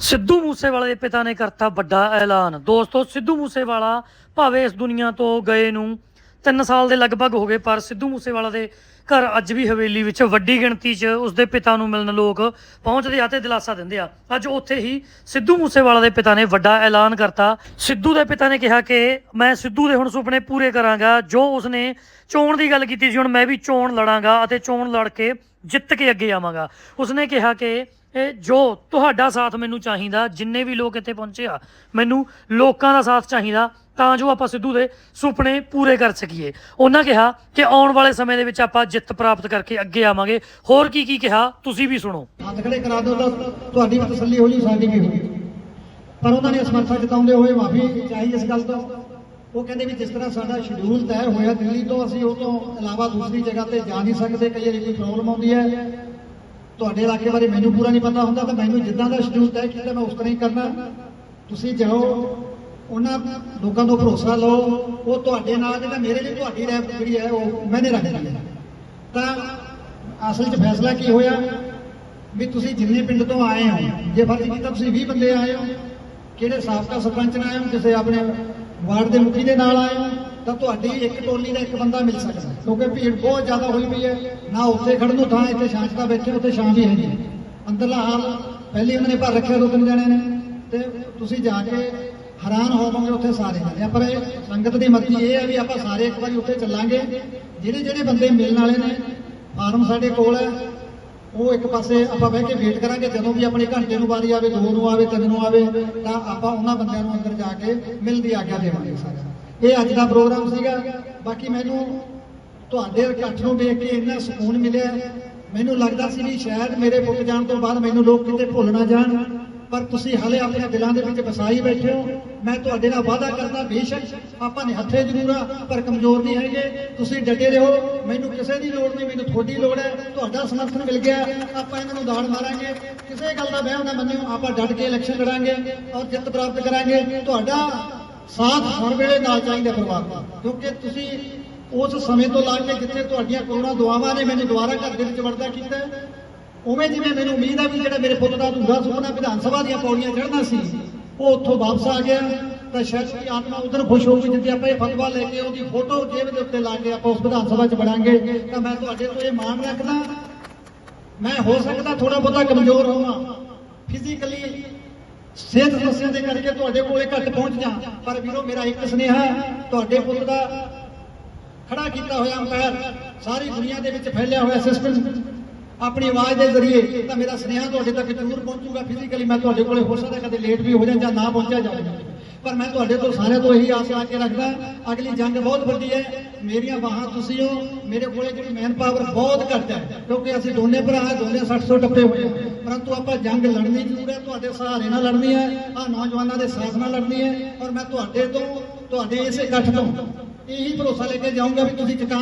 ਸਿੱਧੂ ਮੂਸੇਵਾਲੇ ਦੇ ਪਿਤਾ ਨੇ ਕਰਤਾ ਵੱਡਾ ਐਲਾਨ। ਦੋਸਤੋ, ਸਿੱਧੂ ਮੂਸੇਵਾਲਾ ਭਾਵੇਂ ਇਸ ਦੁਨੀਆ ਤੋਂ ਗਏ ਨੂੰ 3 ਸਾਲ ਦੇ ਲਗਭਗ ਹੋ ਗਏ, ਪਰ ਸਿੱਧੂ ਮੂਸੇਵਾਲਾ ਦੇ ਘਰ ਅੱਜ ਵੀ ਹਵੇਲੀ ਵਿੱਚ ਵੱਡੀ ਗਿਣਤੀ 'ਚ ਉਸਦੇ ਪਿਤਾ ਨੂੰ ਮਿਲਣ ਲੋਕ ਪਹੁੰਚਦੇ ਆ ਤੇ ਦਿਲਾਸਾ ਦਿੰਦੇ ਆ। ਅੱਜ ਉੱਥੇ ਹੀ ਸਿੱਧੂ ਮੂਸੇਵਾਲਾ ਦੇ ਪਿਤਾ ਨੇ ਵੱਡਾ ਐਲਾਨ ਕਰਤਾ। ਸਿੱਧੂ ਦੇ ਪਿਤਾ ਨੇ ਕਿਹਾ ਕਿ ਮੈਂ ਸਿੱਧੂ ਦੇ ਹੁਣ ਸੁਪਨੇ ਪੂਰੇ ਕਰਾਂਗਾ। ਜੋ ਉਸਨੇ ਚੋਣ ਦੀ ਗੱਲ ਕੀਤੀ ਸੀ, ਹੁਣ ਮੈਂ ਵੀ ਚੋਣ ਲੜਾਂਗਾ ਅਤੇ ਚੋਣ ਲੜ ਕੇ ਜਿੱਤ ਕੇ ਅੱਗੇ ਆਵਾਂਗਾ। ਉਸਨੇ ਕਿਹਾ ਕਿ ਇਹ ਜੋ ਤੁਹਾਡਾ ਸਾਥ ਮੈਨੂੰ ਚਾਹੀਦਾ, ਜਿੰਨੇ ਵੀ ਲੋਕ ਇੱਥੇ ਪਹੁੰਚੇ ਆ, ਮੈਨੂੰ ਲੋਕਾਂ ਦਾ ਸਾਥ ਚਾਹੀਦਾ। ਤਾਂ ਜੋ ਆਪਾਂ ਸਿੱਧੂ ਦੇ ਸੁਪਨੇ ਪੂਰੇ ਕਰ ਸਕੀਏ। ਉਹਨਾਂ ਕਿਹਾ ਕਿ ਆਉਣ ਵਾਲੇ ਸਮੇਂ ਦੇ ਵਿੱਚ ਆਪਾਂ ਜਿੱਤ ਪ੍ਰਾਪਤ ਕਰਕੇ ਅੱਗੇ ਆਵਾਂਗੇ। ਹੋਰ ਕੀ ਕੀ ਕਿਹਾ, ਤੁਸੀਂ ਵੀ ਸੁਣੋ। ਹੱਥ ਖੜੇ ਕਰਾ ਦਿਓ ਤਾਂ ਤੁਹਾਡੀ ਵੀ ਤਸੱਲੀ ਹੋ ਜੂ, ਸਾਡੀ ਵੀ ਪਰ ਉਹਨਾਂ ਨੇ ਅਸਮਰਥਾ ਜਤਾਉਂਦੇ ਹੋਏ ਮਾਫੀ ਚਾਹੀ ਇਸ ਗੱਲ ਤੋਂ। ਉਹ ਕਹਿੰਦੇ ਵੀ ਜਿਸ ਤਰ੍ਹਾਂ ਸਾਡਾ ਸ਼ਡਿਊਲ ਤੈਅ ਹੋਇਆ ਦਿੱਲੀ ਤੋਂ, ਅਸੀਂ ਉਹ ਤੋਂ ਇਲਾਵਾ ਦੂਸਰੀ ਜਗ੍ਹਾ ਤੇ ਜਾ ਨਹੀਂ ਸਕਦੇ, ਕਈ ਵਾਰੀ ਕੋਈ ਪ੍ਰੋਬਲਮ ਆਉਂਦੀ ਹੈ। ਤੁਹਾਡੇ ਇਲਾਕੇ ਬਾਰੇ ਮੈਨੂੰ ਪੂਰਾ ਨਹੀਂ ਪਤਾ ਹੁੰਦਾ, ਤਾਂ ਮੈਨੂੰ ਜਿੱਦਾਂ ਦਾ ਸ਼ਡਿਊਲ ਤੈਅ ਕੀਤਾ, ਮੈਂ ਉਸ ਤਰ੍ਹਾਂ ਹੀ ਕਰਨਾ। ਤੁਸੀਂ ਜਾਓ ਉਹਨਾਂ ਲੋਕਾਂ ਤੋਂ ਭਰੋਸਾ ਲਓ, ਉਹ ਤੁਹਾਡੇ ਨਾਲ ਜਿਹੜਾ ਮੇਰੇ ਲਈ ਤੁਹਾਡੀ ਰਹਿ ਜਿਹੜੀ ਹੈ, ਉਹ ਮੈਨੇ ਰੱਖਣੀ ਹੈ। ਤਾਂ ਅਸਲ 'ਚ ਫੈਸਲਾ ਕੀ ਹੋਇਆ? ਵੀ ਤੁਸੀਂ ਜਿੰਨੇ ਪਿੰਡ ਤੋਂ ਆਏ ਹੋ, ਜੇ ਫਰਜ਼ ਕੀਤਾ ਤੁਸੀਂ 20 ਬੰਦੇ ਆਏ ਹੋ, ਕਿਹੜੇ ਸਾਬਕਾ ਸਰਪੰਚ ਨਾਲ ਆਏ ਹੋ, ਕਿਸੇ ਆਪਣੇ ਵਾਰਡ ਦੇ ਮੁਖੀ ਦੇ ਨਾਲ ਆਏ ਹੋ, ਤਾਂ ਤੁਹਾਡੀ ਇੱਕ ਟੋਲੀ ਦਾ ਇੱਕ ਬੰਦਾ ਮਿਲ ਸਕਦਾ ਕਿਉਂਕਿ ਭੀੜ ਬਹੁਤ ਜ਼ਿਆਦਾ ਹੋਈ ਪਈ ਹੈ, ਨਾ ਉੱਥੇ ਖੜਨ ਨੂੰ ਥਾਂ, ਇੱਥੇ ਸ਼ਾਂਤਤਾ ਬੈਠੇ, ਉੱਥੇ ਸ਼ਾਂ ਵੀ ਹੈ ਨਹੀਂ। ਅੰਦਰਲਾ ਹਾਲ ਪਹਿਲੇ ਉਹਨਾਂ ਨੇ ਭਰ ਰੱਖਿਆ ਦੋ ਤਿੰਨ ਜਣਿਆਂ ਨੇ। ਤੇ ਤੁਸੀਂ ਜਾ ਕੇ ਹੈਰਾਨ ਹੋਵਾਂਗੇ ਉੱਥੇ ਸਾਰੇ ਜਣੇ। ਪਰ ਇਹ ਸੰਗਤ ਦੀ ਮਰਜ਼ੀ ਇਹ ਹੈ ਵੀ ਆਪਾਂ ਸਾਰੇ ਇੱਕ ਵਾਰੀ ਉੱਥੇ ਚੱਲਾਂਗੇ। ਜਿਹੜੇ ਜਿਹੜੇ ਬੰਦੇ ਮਿਲਣ ਵਾਲੇ ਨੇ, ਫਾਰਮ ਸਾਡੇ ਕੋਲ ਹੈ। ਉਹ ਇੱਕ ਪਾਸੇ ਆਪਾਂ ਬਹਿ ਕੇ ਵੇਟ ਕਰਾਂਗੇ, ਜਦੋਂ ਵੀ ਆਪਣੇ ਘੰਟੇ ਨੂੰ ਵਾਰੀ ਆਵੇ, ਦੋ ਨੂੰ ਆਵੇ, ਤਿੰਨ ਨੂੰ ਆਵੇ, ਤਾਂ ਆਪਾਂ ਉਹਨਾਂ ਬੰਦਿਆਂ ਨੂੰ ਅੰਦਰ ਜਾ ਕੇ ਮਿਲਦੀ ਆਗਿਆ ਦੇਵਾਂਗੇ ਸਾਰੇ ਇਹ ਅੱਜ ਦਾ ਪ੍ਰੋਗਰਾਮ ਸੀਗਾ। ਬਾਕੀ ਮੈਨੂੰ ਤੁਹਾਡੇ ਇਕੱਠ ਨੂੰ ਦੇਖ ਕੇ ਇੰਨਾ ਸਕੂਨ ਮਿਲਿਆ। ਮੈਨੂੰ ਲੱਗਦਾ ਸੀ ਵੀ ਸ਼ਾਇਦ ਮੇਰੇ ਪੁੱਤ ਜਾਣ ਤੋਂ ਬਾਅਦ ਮੈਨੂੰ ਲੋਕ ਕਿਤੇ ਭੁੱਲ ਨਾ ਜਾਣ। ਪਰ ਤੁਸੀਂ ਹਲੇ ਆਪਣੇ ਦਿਲਾਂ ਦੇ ਵਿੱਚ ਵਸਾਈ ਬੈਠੇ ਹੋ। ਮੈਂ ਤੁਹਾਡੇ ਨਾਲ ਵਾਅਦਾ ਕਰਦਾ, ਬੇਸ਼ੱਕ ਆਪਾਂ ਨੇ ਹੱਥੇ ਜ਼ਰੂਰ ਆ, ਪਰ ਕਮਜ਼ੋਰ ਨਹੀਂ ਹੈਗੇ। ਤੁਸੀਂ ਡਟੇ ਰਹੋ। ਮੈਨੂੰ ਕਿਸੇ ਦੀ ਲੋੜ ਨਹੀਂ, ਮੈਨੂੰ ਤੁਹਾਡੀ ਲੋੜ ਹੈ। ਤੁਹਾਡਾ ਸਮਰਥਨ ਮਿਲ ਗਿਆ। ਆਪਾਂ ਇਹਨਾਂ ਨੂੰ ਦਾੜ ਮਾਰਾਂਗੇ। ਕਿਸੇ ਗੱਲ ਦਾ ਵਹਿਮ ਨਾ ਮੰਨਿਓ। ਆਪਾਂ ਡਟ ਕੇ ਇਲੈਕਸ਼ਨ ਲੜਾਂਗੇ, ਔਰ ਜਿੱਤ ਪ੍ਰਾਪਤ ਕਰਾਂਗੇ। ਤੁਹਾਡਾ ਸਾਥ ਹਰ ਵੇਲੇ ਨਾਲ ਚਾਹੀਦਾ ਪਰਿਵਾਰ ਕਿਉਂਕਿ ਤੁਸੀਂ ਉਸ ਸਮੇਂ ਤੋਂ ਲਾ ਕੇ ਜਿੱਥੇ ਤੁਹਾਡੀਆਂ ਕਰੋੜਾਂ ਦੁਆਵਾਂ ਨੇ ਮੈਨੂੰ ਦੁਬਾਰਾ ਘਰ ਦੇ ਵਿੱਚ ਵੜਦਾ ਕੀਤਾ ਉਵੇਂ ਜਿਵੇਂ ਮੈਨੂੰ ਉਮੀਦ ਆ ਵੀ ਜਿਹੜਾ ਮੇਰੇ ਪੁੱਤ ਦਾ ਅਧੂਰਾ ਸੁਪਨਾ ਵਿਧਾਨ ਸਭਾ ਦੀਆਂ ਪੌੜੀਆਂ ਚੜ੍ਹਨਾ ਸੀ ਉਹ ਉੱਥੋਂ ਵਾਪਸ ਆ ਗਿਆ। ਤਾਂ ਸ਼ਾਇਦ ਦੀ ਆਤਮਾ ਉਧਰ ਖੁਸ਼ ਹੋਊਗੀ ਜਿੱਥੇ ਆਪਾਂ ਇਹ ਫਤਵਾ ਲੈ ਕੇ ਉਹਦੀ ਫੋਟੋ ਜੇਬ ਦੇ ਉੱਤੇ ਲਾ ਕੇ ਆਪਾਂ ਉਸ ਵਿਧਾਨ ਸਭਾ 'ਚ ਵੜਾਂਗੇ। ਤਾਂ ਮੈਂ ਤੁਹਾਡੇ ਤੋਂ ਇਹ ਮਾਣ ਰੱਖਦਾ। ਮੈਂ ਹੋ ਸਕਦਾ ਥੋੜਾ ਬਹੁਤਾ ਕਮਜ਼ੋਰ ਹੋਵਾਂ। ਫਿਜ਼ੀਕਲੀ ਸਿਹਤ ਸਮੱਸਿਆ ਦੇ ਕਰਕੇ ਤੁਹਾਡੇ ਕੋਲੇ ਘੱਟ ਪਹੁੰਚ ਜਾ। ਪਰ ਵੀਰੋ, ਮੇਰਾ ਇੱਕ ਸੁਨੇਹਾ ਤੁਹਾਡੇ ਪੁੱਤ ਦਾ ਖੜਾ ਕੀਤਾ ਹੋਇਆ ਅੰਪਾਇਰ, ਸਾਰੀ ਦੁਨੀਆ ਦੇ ਵਿੱਚ ਫੈਲਿਆ ਹੋਇਆ ਸਿਸਟਮ। ਆਪਣੀ ਆਵਾਜ਼ ਦੇ ਜ਼ਰੀਏ ਤਾਂ ਮੇਰਾ ਸੁਨੇਹਾ ਤੁਹਾਡੇ ਤੱਕ ਜ਼ਰੂਰ ਪਹੁੰਚੂਗਾ। ਫਿਜ਼ੀਕਲੀ ਮੈਂ ਤੁਹਾਡੇ ਕੋਲੇ ਹੋ ਸਕਦਾ ਕਦੇ ਲੇਟ ਵੀ ਹੋ ਜਾਂ ਜਾਂ ਨਾ ਪਹੁੰਚਿਆ ਜਾਵੇ। ਪਰ ਮੈਂ ਤੁਹਾਡੇ ਤੋਂ ਸਾਰਿਆਂ ਤੋਂ ਇਹੀ ਆਸ ਲਾ ਕੇ ਰੱਖਦਾ ਅਗਲੀ ਜੰਗ ਬਹੁਤ ਵੱਡੀ ਹੈ। ਮੇਰੀਆਂ ਬਾਹਾਂ ਤੁਸੀਂ ਹੋ ਮੇਰੇ ਕੋਲੇ ਜਿਹੜੀ ਮੈਨ ਪਾਵਰ ਬਹੁਤ ਘੱਟ ਹੈ ਕਿਉਂਕਿ ਅਸੀਂ ਦੋਨੇ ਭਰਾ ਹਾਂ, ਦੋਨੇ 600 ਟੱਪੇ ਹੋਏ ਪਰੰਤੂ ਆਪਾਂ ਜੰਗ ਲੜਨੀ ਜ਼ਰੂਰ ਹੈ ਤੁਹਾਡੇ ਸਹਾਰੇ ਨਾਲ ਲੜਨੀ ਹੈ ਆ ਨੌਜਵਾਨਾਂ ਦੇ ਸਾਥ ਨਾਲ ਲੜਨੀ ਹੈ ਔਰ ਮੈਂ ਤੁਹਾਡੇ ਤੋਂ ਤੁਹਾਡੇ ਇਸੇ ਇਕੱਠ ਤੋਂ ਇਹੀ ਭਰੋਸਾ ਲੈ ਕੇ ਜਾਊਂਗਾ ਵੀ ਤੁਸੀਂ ਚੁਕਾ